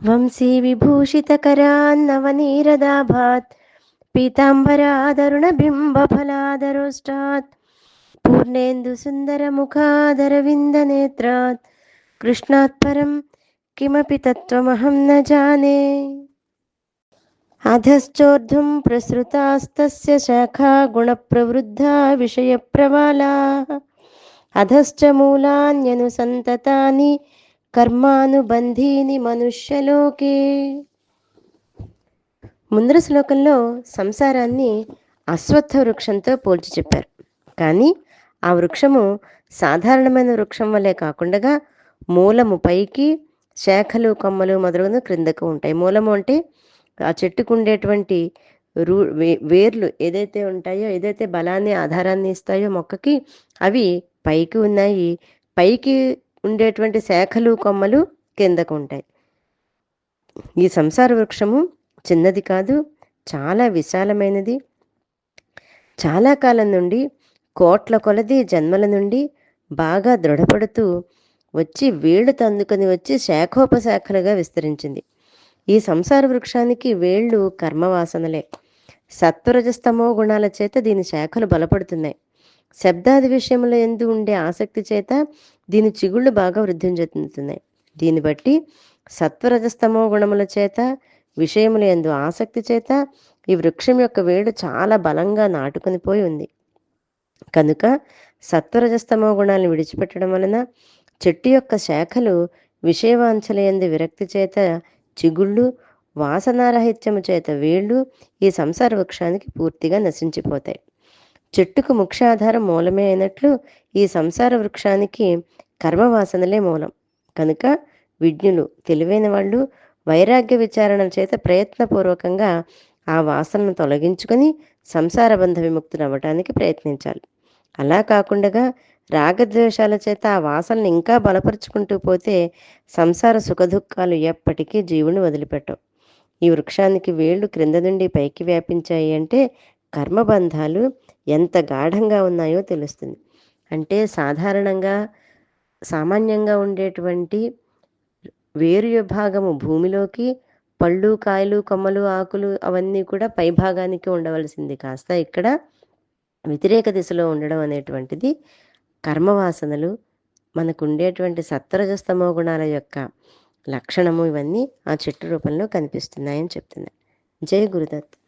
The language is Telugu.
వంశీ విభూషితకరాన్నవనీరదాభాత్ పీతాంబరాదరుణబింబఫలాదరోష్టాత్ పూర్ణేందు సుందరముఖాదరవిందనేత్రాత్ కృష్ణాత్ పరం కిమపి తత్వమహం న జానే. అధశ్చోర్ధుం ప్రసృతాస్తస్య శాఖా గుణప్రవృద్ధా విషయప్రవాళా అధశ్చ మూలాన్యనుసంతతాని కర్మానుబంధీని మనుష్యలోకే. ముందర శ్లోకంలో సంసారాన్ని అశ్వత్థ వృక్షంతో పోల్చి చెప్పారు. కానీ ఆ వృక్షము సాధారణమైన వృక్షం వలె కాకుండా మూలము పైకి శాఖలు కొమ్మలు మొదలగున క్రిందకు ఉంటాయి. మూలము అంటే ఆ చెట్టుకు ఉండేటువంటి రూ వేర్లు ఏదైతే ఉంటాయో ఏదైతే బలాన్ని ఆధారాన్ని ఇస్తాయో మొక్కకి అవి పైకి ఉన్నాయి. పైకి ఉండేటువంటి శాఖలు కొమ్మలు కిందకు ఉంటాయి. ఈ సంసార వృక్షము చిన్నది కాదు చాలా విశాలమైనది. చాలా కాలం నుండి కోట్ల కొలది జన్మల నుండి బాగా దృఢపడుతూ వచ్చి వేళ్ళు తందుకొని వచ్చి శాఖోపశాఖలుగా విస్తరించింది. ఈ సంసార వృక్షానికి వేళ్ళు కర్మవాసనలే. సత్వరజస్తమో గుణాల చేత దీని శాఖలు బలపడుతున్నాయి. శబ్దాది విషయంలో ఎందు ఉండే ఆసక్తి చేత దీని చిగుళ్ళు బాగా వృద్ధి చెందుతున్నాయి. దీన్ని బట్టి సత్వరజస్తమో గుణముల చేత విషయముల ఎందు ఆసక్తి చేత ఈ వృక్షం యొక్క వేడు చాలా బలంగా నాటుకుని పోయి ఉంది. కనుక సత్వరజస్తమో గుణాలను విడిచిపెట్టడం వలన చెట్టు యొక్క శాఖలు విషయవాంఛల ఎందు విరక్తి చేత చిగుళ్ళు వాసనారహిత్యము చేత వేళ్ళు ఈ సంసార వృక్షానికి పూర్తిగా నశించిపోతాయి. చెట్టుకు ముఖ్యాధారం మూలమే అయినట్లు ఈ సంసార వృక్షానికి కర్మవాసనలే మూలం. కనుక విజ్ఞులు తెలివైన వాళ్ళు వైరాగ్య విచారణ చేత ప్రయత్నపూర్వకంగా ఆ వాసనను తొలగించుకొని సంసార బంధ విముక్తులు అవ్వటానికి ప్రయత్నించాలి. అలా కాకుండా రాగద్వేషాల చేత ఆ వాసనను ఇంకా బలపరుచుకుంటూ పోతే సంసార సుఖదుఖాలు ఎప్పటికీ జీవుని వదిలిపెట్టవు. ఈ వృక్షానికి వేళ్ళు క్రింద నుండి పైకి వ్యాపించాయి అంటే కర్మబంధాలు ఎంత గాఢంగా ఉన్నాయో తెలుస్తుంది. అంటే సాధారణంగా సామాన్యంగా ఉండేటువంటి వేరు విభాగము భూమిలోకి పళ్ళు కాయలు కొమ్మలు ఆకులు అవన్నీ కూడా పై భాగానికి ఉండవలసింది. కాస్త ఇక్కడ వ్యతిరేక దిశలో ఉండడం అనేటువంటిది కర్మవాసనలు మనకు ఉండేటువంటి సత్వరజస్తమో గుణాల యొక్క లక్షణము ఇవన్నీ ఆ చెట్టు రూపంలో కనిపిస్తున్నాయని చెప్తున్నాయి. జై గురుదత్.